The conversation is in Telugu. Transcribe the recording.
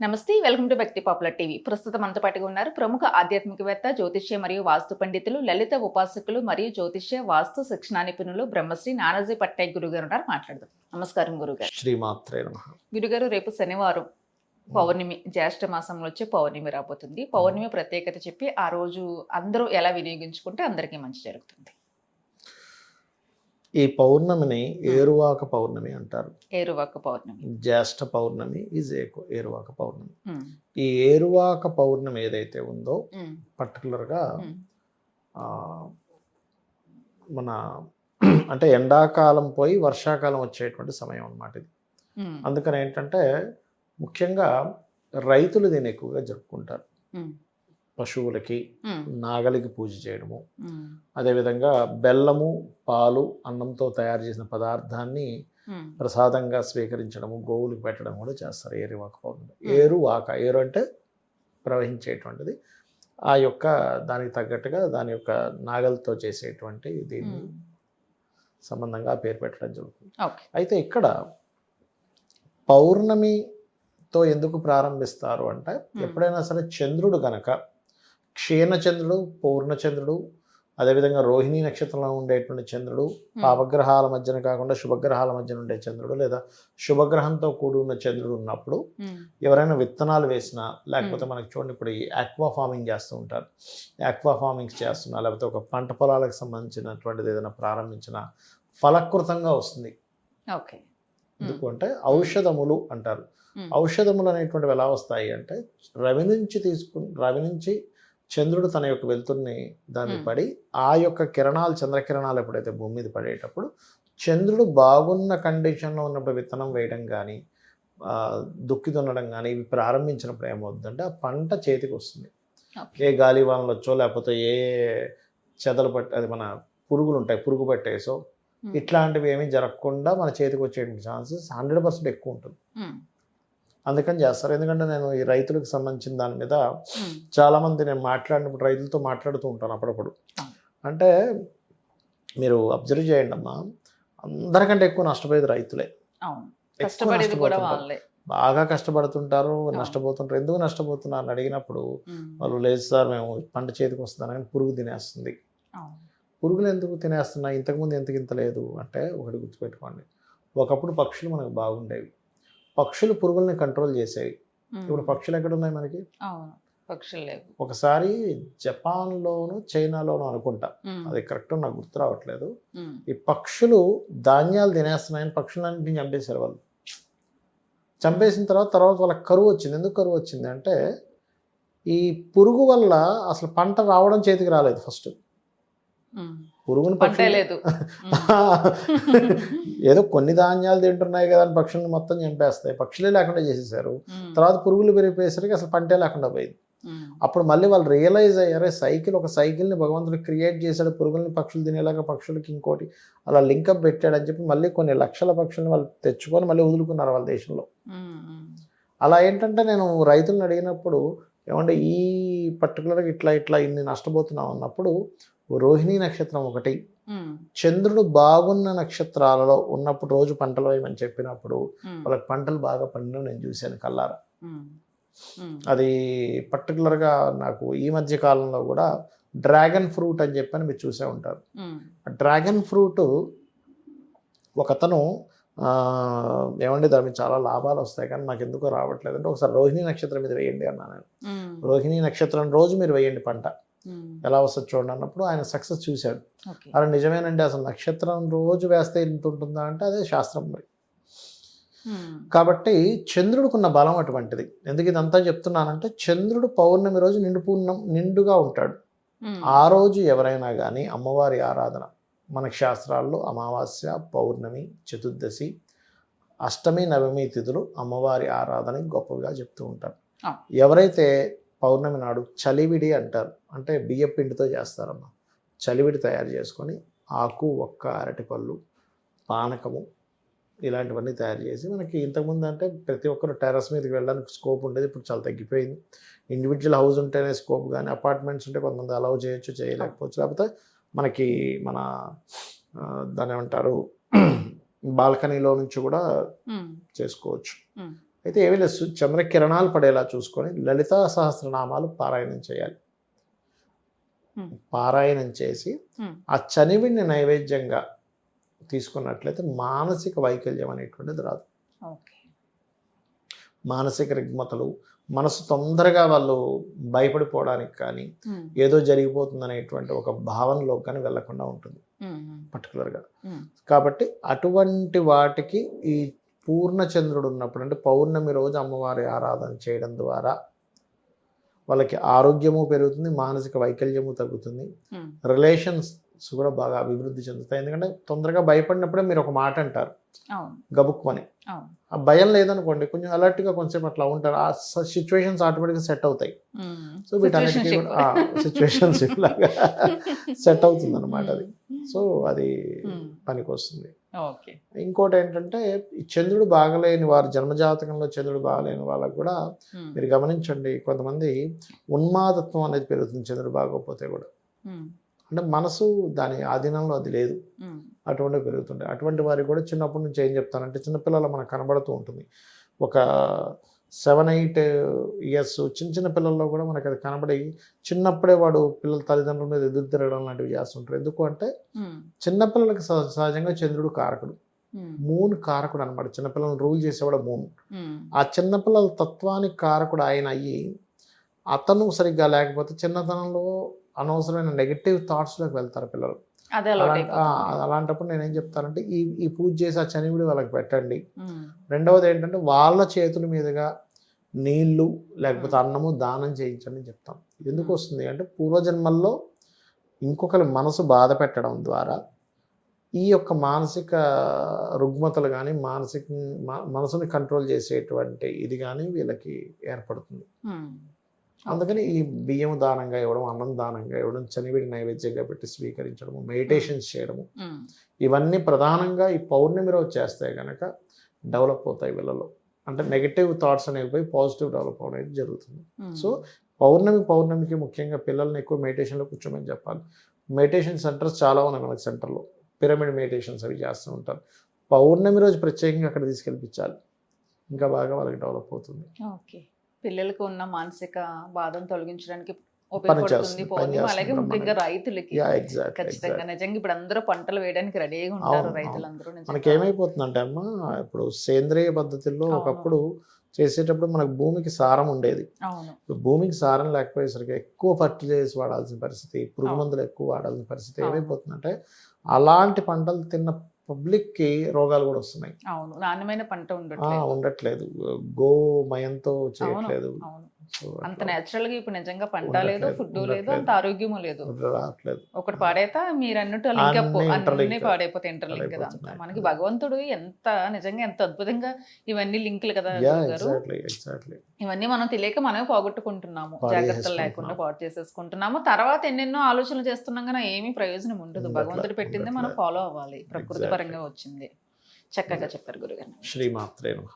నమస్తే welcome to Bhakti popular TV. ప్రస్తుతం మనతో పాటుగా ఉన్నారు ప్రముఖ ఆధ్యాత్మికవేత్త జ్యోతిష్య మరియు వాస్తు పండితులు లలిత ఉపాసకులు మరియు జ్యోతిష్య వాస్తు శిక్షణా నిపుణులు బ్రహ్మశ్రీ నానాజీ పట్నాయక్ గురుగారు ఉన్నారు. మాట్లాడదాం. నమస్కారం గురుగారు. శ్రీమాత్రే గురుగారు రేపు శనివారం పౌర్ణమి జ్యేష్ఠ మాసంలో వచ్చే పౌర్ణమి రాబోతుంది. పౌర్ణమి ప్రత్యేకత చెప్పి ఆ రోజు అందరూ ఎలా వినియోగించుకుంటే అందరికీ మంచి జరుగుతుంది. ఈ పౌర్ణమిని ఏరువాక పౌర్ణమి అంటారు. ఏరువాక పౌర్ణమి. జ్యేష్ఠ పౌర్ణమి ఈజ్ ఏరువాక పౌర్ణమి. ఈ ఏరువాక పౌర్ణమి ఏదైతే ఉందో పర్టికులర్గా మన అంటే ఎండాకాలం పోయి వర్షాకాలం వచ్చేటువంటి సమయం అన్నమాట ఇది. అందుకని ఏంటంటే ముఖ్యంగా రైతులు దీన్ని ఎక్కువగా జరుపుకుంటారు. పశువులకి నాగలికి పూజ చేయడము. అదేవిధంగా బెల్లము పాలు అన్నంతో తయారు చేసిన పదార్థాన్ని ప్రసాదంగా స్వీకరించడము గోవులకు పెట్టడం కూడా చేస్తారు ఏరువాక పౌర్ణమి. ఏరు వాక ఏరు అంటే ప్రవహించేటువంటిది. ఆ యొక్క దానికి తగ్గట్టుగా దాని యొక్క నాగలతో చేసేటువంటి దీన్ని. సంబంధంగా పేరు పెట్టడం జరుగుతుంది. అయితే ఇక్కడ పౌర్ణమితో ఎందుకు ప్రారంభిస్తారు అంటే ఎప్పుడైనా సరే చంద్రుడు గనక క్షీణచంద్రుడు పూర్ణచంద్రుడు అదేవిధంగా రోహిణీ నక్షత్రంలో ఉండేటువంటి చంద్రుడు పాపగ్రహాల మధ్యన కాకుండా శుభగ్రహాల మధ్యన ఉండే చంద్రుడు లేదా శుభగ్రహంతో కూడి ఉన్న చంద్రుడు ఉన్నప్పుడు ఎవరైనా విత్తనాలు వేసినా లేకపోతే మనకి చూడండి ఇప్పుడు ఈ ఆక్వా ఫార్మింగ్ చేస్తూ ఉంటారు. ఆక్వా ఫార్మింగ్ చేస్తున్నా లేకపోతే ఒక పంట పొలాలకు సంబంధించినటువంటిది ఏదైనా ప్రారంభించిన ఫలకృతంగా వస్తుంది. ఓకే. ఎందుకు అంటే ఔషధములు అంటారు. ఔషధములు అనేటువంటివి ఎలా వస్తాయి అంటే రవి నుంచి తీసుకుని రవి నుంచి చంద్రుడు తన యొక్క వెలుతుర్ని దాన్ని. పడి ఆ యొక్క కిరణాలు చంద్రకిరణాలు ఎప్పుడైతే భూమి మీద పడేటప్పుడు చంద్రుడు బాగున్న కండిషన్లో ఉన్నప్పుడు విత్తనం వేయడం కానీ దుక్కి దున్నడం కానీ ఇవి ప్రారంభించినప్పుడు ఏమవుతుందంటే ఆ పంట చేతికి వస్తుంది. ఏ గాలి వానలు వచ్చో లేకపోతే ఏ చెదలు పట్టి అది మన పురుగులు ఉంటాయి పురుగు పట్టేసో ఇట్లాంటివి ఏమీ జరగకుండా మన చేతికి వచ్చేటువంటి ఛాన్సెస్ హండ్రెడ్ పర్సెంట్ ఎక్కువ ఉంటుంది అందుకని చేస్తారు. ఎందుకంటే నేను ఈ రైతులకు సంబంధించిన దాని మీద ఉమ్, చాలా మంది నేను మాట్లాడినప్పుడు రైతులతో మాట్లాడుతూ ఉంటాను అప్పుడప్పుడు. అంటే మీరు అబ్జర్వ్ చేయండి అమ్మా. అందరికంటే ఎక్కువ నష్టపోయేది రైతులే. బాగా కష్టపడుతుంటారు. నష్టపోతుంటారు. ఎందుకు నష్టపోతున్నారు అని అడిగినప్పుడు వాళ్ళు లేదు సార్ మేము పంట చేతికి వస్తున్నాను కానీ పురుగు తినేస్తుంది. పురుగులు ఎందుకు తినేస్తున్నాయి? ఇంతకుముందు ఎందుకు ఇంత లేదు? అంటే ఒకటి గుర్తుపెట్టుకోండి. ఒకప్పుడు పక్షులు మనకు బాగుండేవి. పక్షులు పురుగుల్ని కంట్రోల్ చేసేవి. ఇప్పుడు పక్షులు ఎక్కడ ఉన్నాయి మనకి పక్షులు లేవు. ఒకసారి జపాన్లోను చైనాలోను అనుకుంటా. అది కరెక్ట్ నాకు గుర్తు రావట్లేదు. ఈ పక్షులు ధాన్యాలు తినేస్తున్నాయని పక్షులన్నింటినీ చంపేశారు వాళ్ళు. చంపేసిన తర్వాత తర్వాత వాళ్ళకి కరువు వచ్చింది. ఎందుకు కరువు వచ్చింది అంటే ఈ పురుగు వల్ల అసలు పంట రావడం చేతికి రాలేదు ఫస్ట్. పురుగుని పంటే పక్షులు లేదు. ఏదో కొన్ని ధాన్యాలు తింటున్నాయి కదా అని పక్షుల్ని మొత్తం చంపేస్తాయి. పక్షులే లేకుండా చేసేసారు. తర్వాత పురుగులు పెరిగిపోయేసరికి అసలు పంటే లేకుండా పోయింది. అప్పుడు మళ్ళీ వాళ్ళు రియలైజ్ అయ్యారే సైకిల్ ఒక సైకిల్ని భగవంతుడు క్రియేట్ చేశాడు పురుగుల్ని పక్షులు తినేలాగా పక్షులకి ఇంకోటి అలా లింకప్ పెట్టాడు అని చెప్పి మళ్ళీ కొన్ని లక్షల పక్షుల్ని వాళ్ళు తెచ్చుకొని మళ్ళీ వదులుకున్నారు వాళ్ళ దేశంలో. అలా ఏంటంటే నేను రైతులను అడిగినప్పుడు ఏమంటే ఈ పర్టికులర్గా ఇట్లా ఇట్లా ఇన్ని నష్టపోతున్నాం అన్నప్పుడు రోహిణీ నక్షత్రం ఒకటి. చంద్రుడు బాగున్న నక్షత్రాలలో ఉన్నప్పుడు రోజు పంటలు వేయమని చెప్పినప్పుడు వాళ్ళకి పంటలు బాగా పండిన నేను చూశాను కల్లారా అది పర్టికులర్గా నాకు ఈ మధ్య కాలంలో కూడా డ్రాగన్ ఫ్రూట్ అని చెప్పని మీరు చూసే ఉంటారు. డ్రాగన్ ఫ్రూట్ ఒకతను ఏమండి దాని మీద చాలా లాభాలు వస్తాయి కానీ నాకు ఎందుకో రావట్లేదు. అంటే ఒకసారి రోహిణీ నక్షత్రం మీద వేయండి అన్నా నేను. ఉమ్, రోహిణీ నక్షత్రం రోజు మీరు వేయండి పంట. ఎలా వస్తుంది చూడండి అన్నప్పుడు ఆయన సక్సెస్ చూశాడు. అలా నిజమేనండి అసలు నక్షత్రం రోజు వేస్తే ఇంత ఉంటుందా అంటే అదే శాస్త్రం మరి ఉమ్, కాబట్టి చంద్రుడికున్న బలం అటువంటిది. ఎందుకు ఇదంతా చెప్తున్నానంటే చంద్రుడు పౌర్ణమి రోజు నిండు పూర్ణం నిండుగా ఉంటాడు. ఉమ్, ఆ రోజు ఎవరైనా కానీ అమ్మవారి ఆరాధన మనకి శాస్త్రాల్లో అమావాస్య పౌర్ణమి చతుర్దశి అష్టమి నవమి తిథులు అమ్మవారి ఆరాధన గొప్పగా చెప్తూ ఉంటారు. ఎవరైతే పౌర్ణమి నాడు చలివిడి అంటారు. అంటే బియ్య పిండితో చేస్తారమ్మా. చలివిడి తయారు చేసుకొని ఆకు ఒక్క అరటిపళ్ళు పానకము ఇలాంటివన్నీ తయారు చేసి మనకి ఇంతకుముందు అంటే ప్రతి ఒక్కరు టెర్రస్ మీదకి వెళ్ళడానికి స్కోప్ ఉండేది. ఇప్పుడు చాలా తగ్గిపోయింది. ఇండివిజువల్ హౌస్ ఉంటేనే స్కోప్ కానీ అపార్ట్మెంట్స్ ఉంటే కొంతమంది అలౌ చేయొచ్చు చేయలేకపోవచ్చు. లేకపోతే మనకి మన ఆ, దాన్ని ఏమంటారు బాల్కనీలో నుంచి కూడా చేసుకోవచ్చు. అయితే ఏమీ లేదు. చంద్రకిరణాలు పడేలా చూసుకొని లలితా సహస్రనామాలు పారాయణం చేయాలి. పారాయణం చేసి. ఆ చనివిని నైవేద్యంగా తీసుకున్నట్లయితే మానసిక వైకల్యం అనేటువంటిది రాదు. మానసిక రుగ్మతలు మనసు తొందరగా వాళ్ళు భయపడిపోవడానికి కానీ ఏదో జరిగిపోతుందనేటువంటి ఒక భావనలో కానీ వెళ్ళకుండా ఉంటుంది పర్టికులర్గా. కాబట్టి అటువంటి వాటికి ఈ పూర్ణచంద్రుడు ఉన్నప్పుడు అంటే పౌర్ణమి రోజు అమ్మవారి ఆరాధన చేయడం ద్వారా వాళ్ళకి ఆరోగ్యము పెరుగుతుంది మానసిక వైకల్యము తగ్గుతుంది. రిలేషన్స్ కూడా బాగా అభివృద్ధి చెందుతాయి. ఎందుకంటే తొందరగా భయపడినప్పుడే మీరు ఒక మాట అంటారు. గబుక్కుమని ఆ భయం లేదనుకోండి కొంచెం అలర్ట్గా కొంచెం అట్లా ఉంటారు. ఆ సిచ్యువేషన్స్ ఆటోమేటిక్గా సెట్ అవుతాయి. సో వీటన్నిటికీ. కూడా సిచ్యువేషన్షిప్ లాగా సెట్ అవుతుంది అనమాట అది సో అది పనికి వస్తుంది ఇంకోటి ఏంటంటే ఈ చంద్రుడు బాగలేని వారు జన్మజాతకంలో చంద్రుడు బాగలేని వాళ్ళకు కూడా మీరు గమనించండి కొంతమంది ఉన్మాదత్వం అనేది పెరుగుతుంది చంద్రుడు బాగోకపోతే కూడా. అంటే మనసు దాని ఆధీనంలో అది లేదు. ఉమ్, అటువంటివి పెరుగుతుంటాయి. అటువంటి వారికి కూడా చిన్నప్పటి నుంచి ఏం చెప్తానంటే చిన్నపిల్లలు మనకు కనబడుతూ ఉంటుంది. ఒక సెవెన్ ఎయిట్ ఇయర్స్ చిన్న చిన్న పిల్లల్లో కూడా మనకు అది కనబడి చిన్నప్పుడే వాడు పిల్లల తల్లిదండ్రుల మీద ఎదురు తిరగడం లాంటివి చేస్తుంటారు. ఎందుకు అంటే చిన్నపిల్లలకి సహ- సహజంగా చంద్రుడు కారకుడు. మూన్ కారకుడు అనమాట చిన్నపిల్లలను రూల్ చేసేవాడు మూన్. ఆ చిన్నపిల్లల తత్వానికి కారకుడు ఆయన అయ్యి అతను సరిగ్గా లేకపోతే చిన్నతనంలో అనవసరమైన నెగిటివ్ థాట్స్లోకి వెళ్తారు పిల్లలు. అలాంటప్పుడు నేనేం చెప్తానంటే ఈ ఈ పూజ చేసి ఆ చనివిడి వాళ్ళకి పెట్టండి. రెండవది ఏంటంటే వాళ్ళ చేతుల మీదుగా నీళ్ళు లేకపోతే అన్నము దానం చేయించండి అని చెప్తాం. ఎందుకు వస్తుంది అంటే పూర్వజన్మల్లో ఇంకొకరి మనసు బాధ పెట్టడం ద్వారా ఈ యొక్క మానసిక రుగ్మతలు కానీ మానసిక మనసుని కంట్రోల్ చేసేటువంటి ఇది కానీ వీళ్ళకి ఏర్పడుతుంది. అందుకని ఈ బియ్యం దానంగా ఇవ్వడం అన్నం దానంగా ఇవ్వడం చనివిడి నైవేద్యంగా పెట్టి స్వీకరించడము మెడిటేషన్స్ చేయడము ఇవన్నీ ప్రధానంగా ఈ పౌర్ణమి రోజు చేస్తే కనుక డెవలప్ అవుతాయి వీళ్ళలో. అంటే నెగిటివ్ థాట్స్ అనేవి పోయి పాజిటివ్ డెవలప్ అవడం అనేది జరుగుతుంది. సో పౌర్ణమి పౌర్ణమికి ముఖ్యంగా పిల్లల్ని ఎక్కువ మెడిటేషన్లో కూర్చోమని చెప్పాలి. మెడిటేషన్ సెంటర్స్ చాలా ఉన్నాయి మనకి సెంటర్లో. పిరమిడ్ మెడిటేషన్స్ అవి చేస్తూ ఉంటారు. పౌర్ణమి రోజు ప్రత్యేకంగా అక్కడ తీసుకెళ్ళిపించాలి. ఇంకా బాగా వాళ్ళకి డెవలప్ అవుతుంది. ఓకే. పిల్లలకు ఉన్న మానసిక బాధను తొలగించడానికి ఉపయోగపడుతుంది అలాగే ముఖ్యంగా రైతులకి ఖచ్చితంగా నిజంగా ఇప్పుడు అందరూ పంటలు వేయడానికి రెడీగా ఉంటారు రైతులందరూ. మనకి ఏమైపోతుందంటే అమ్మ ఇప్పుడు సేంద్రియ పద్ధతుల్లో. ఒకప్పుడు చేసేటప్పుడు మనకు భూమికి సారం ఉండేది ఇప్పుడు భూమికి సారం లేకపోయేసరికి ఎక్కువ ఫర్టిలైజర్స్ వాడాల్సిన పరిస్థితి పురుగు. మందులు ఎక్కువ వాడాల్సిన పరిస్థితి. ఏమైపోతుందంటే అలాంటి పంటలు తిన్న పబ్లిక్కి రోగాలు కూడా వస్తున్నాయి. అవును. నాణ్యమైన పంట ఉండట్లేదు. ఉండట్లేదు. గోమయంతో అవును. చేయట్లేదు. అంత నేచురల్గా ఇప్పుడు నిజంగా పంట లేదు ఫుడ్ లేదు. అంత ఆరోగ్యము లేదు రావట్లేదు ఒకటి పాడైతే మీరు అన్నట్టు అన్నీ. పాడైపోతే ఇంటర్లింక్ కదా. మనకి భగవంతుడు ఎంత నిజంగా ఎంత అద్భుతంగా ఇవన్నీ లింకులు కదా గారు ఇవన్నీ మనం తెలియక మనమే పోగొట్టుకుంటున్నాము జాగ్రత్తలు. లేకుండా పాడు చేసేసుకుంటున్నాము తర్వాత ఎన్నెన్నో ఆలోచనలు చేస్తున్నాం కానీ ఏమీ ప్రయోజనం ఉండదు భగవంతుడు పెట్టింది మనం. ఫాలో అవ్వాలి ప్రకృతి. పరంగా వచ్చింది చక్కగా చెప్పారు గురుగారు శ్రీమాత్రే